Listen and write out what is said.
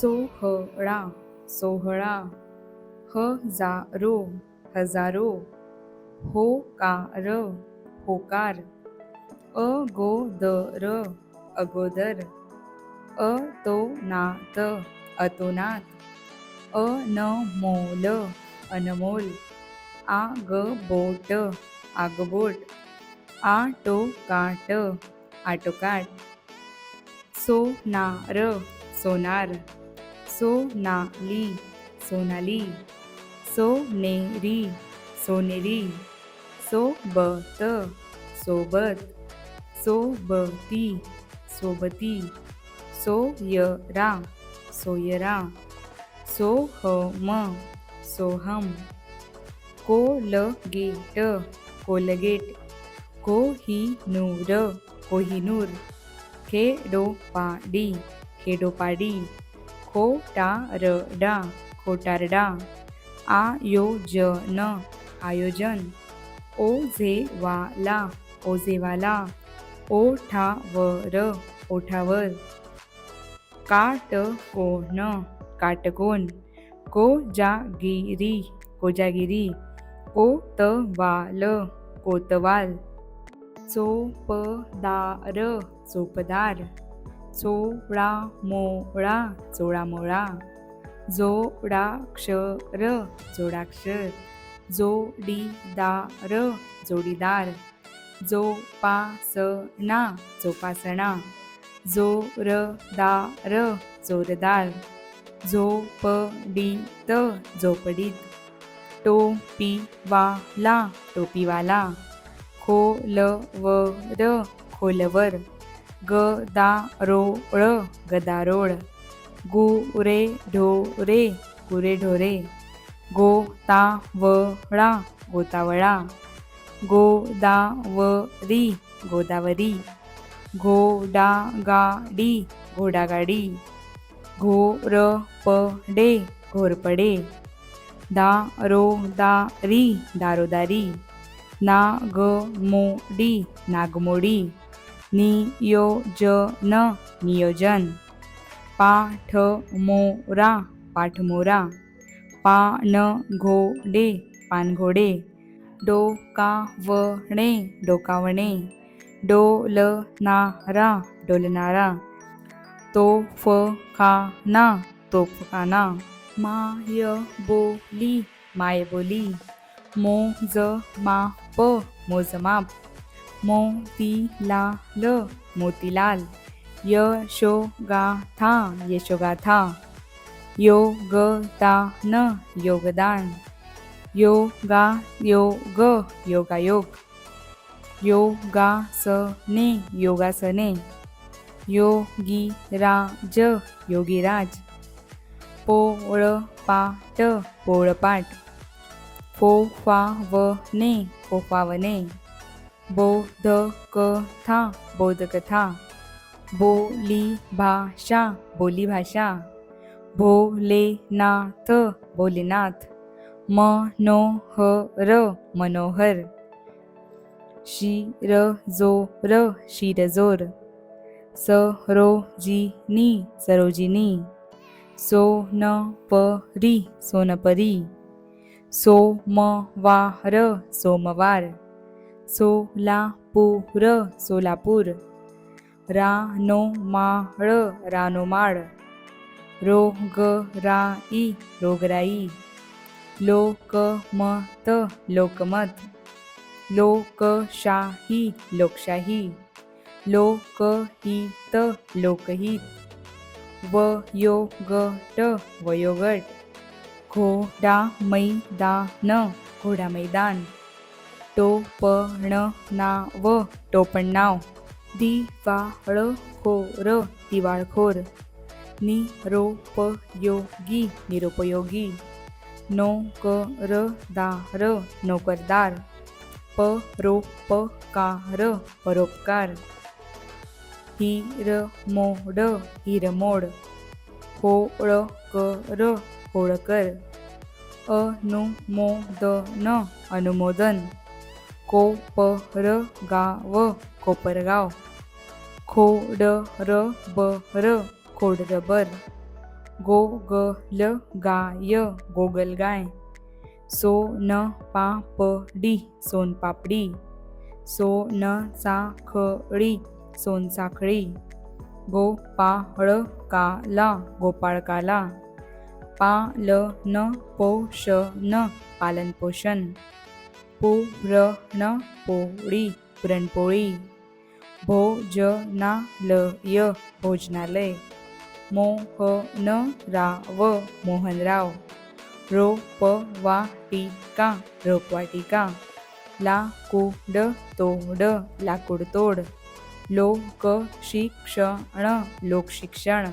सोहळा सोहळा. हजारो हजारो. होकार होकार. अगोदर अगोदर. अतोनात अतोनात. अनमोल अनमोल. आगबोट आगबोट. आटोकाट आटोकाट. सोनार सोनार. सोनाली सोनाली सोनेरी सोनेरी सोबत सोबत सोबती सोबती सोयरा सोयरा सोहम सोहम कोलगेट कोलगेट कोहिनूर कोहिनूर खेडोपाडी खेडोपाडी खोटारडा खोटारडा. आयोजन आयोजन. ओझेवाला ओझेवाला. ओठावर ओठावर. काटकोण काटकोण कोजागिरी कोजागिरी. कोतवाल कोतवाल. चोपदार चोपदार. चोळा मोळा चोळामोळा. जोडाक्षर जोडाक्षर. जोडीदार जोडीदार. जोपासना जोपासना. जोरदार जोरदार. झोपडीत झोपडीत. टोपीवाला टोपीवाला. खोलवर खोलवर. गदारोळ गदारोळ. गुरे ढोरे गुरे ढोरे. गोतावळा गोतावळा. गोदावरी गोदावरी. घोडागाडी घोडागाडी. घोरपडे घोरपडे. दारोदारी ना दारोदारी. नागमोडी नागमोडी. नियोजन नियोजन. पाठमोरा पाठमोरा. पानघोडे पानघोडे. डोकावणे डोकावणे. डोलनारा डोलनारा. तोफखाना तोफखाना. मायबोली मायबोली. मोजमाप मोजमाप. मोतीलाल मोतीलाल यशोगाथा यशोगाथा योगदान योगदान योगा योग योगायोग योगासने योगासने योगीराज योगीराज पोळपाट पोळपाट फोफावने फोफावने बोधकथा बोधकथा. बोली भाषा बोलीभाषा. भोलेनाथ भोलेनाथ. मनोहर मनोहर. शिरजोर शिरजोर. सरोजिनी सरोजिनी. सोनपरी सोनपरी. सोमवार सोमवार. सोलापूर सोलापूर. रानोमाळ रानोमाळ. रोगराई रोगराई. लोकमत लोकमत. लोकशाही लोकशाही. लोकहित लोकहित. वयोगट वयोगट. घोडा मैदान घोडा मैदान. टोपण नाव टोपण नाव दिवाळखोर दिवाळखोर निरोपयोगी निरुपयोगी नोकरदार नोकरदार परोपकार परोपकार हिरमोड हिरमोड होळकर होळकर अनुमोदन अनुमोदन कोपरगाव कोपरगाव. खोडरबर खोडरबर. गोगल गाय गोगलगाय. सो न सोनपापडी. सो सोनसाखळी. गोपाळकाला गोपाळकाला. पालन पोषण पालनपोषण. पुरणपोळी न पोळी पुरणपोळी. भोजनालय भोजनालय. मोहनराव मोहनराव. रोपवाटिका रोपवाटिका. लाकूड तोड लाकूड तोड लो शिक्षण लोकशिक्षण.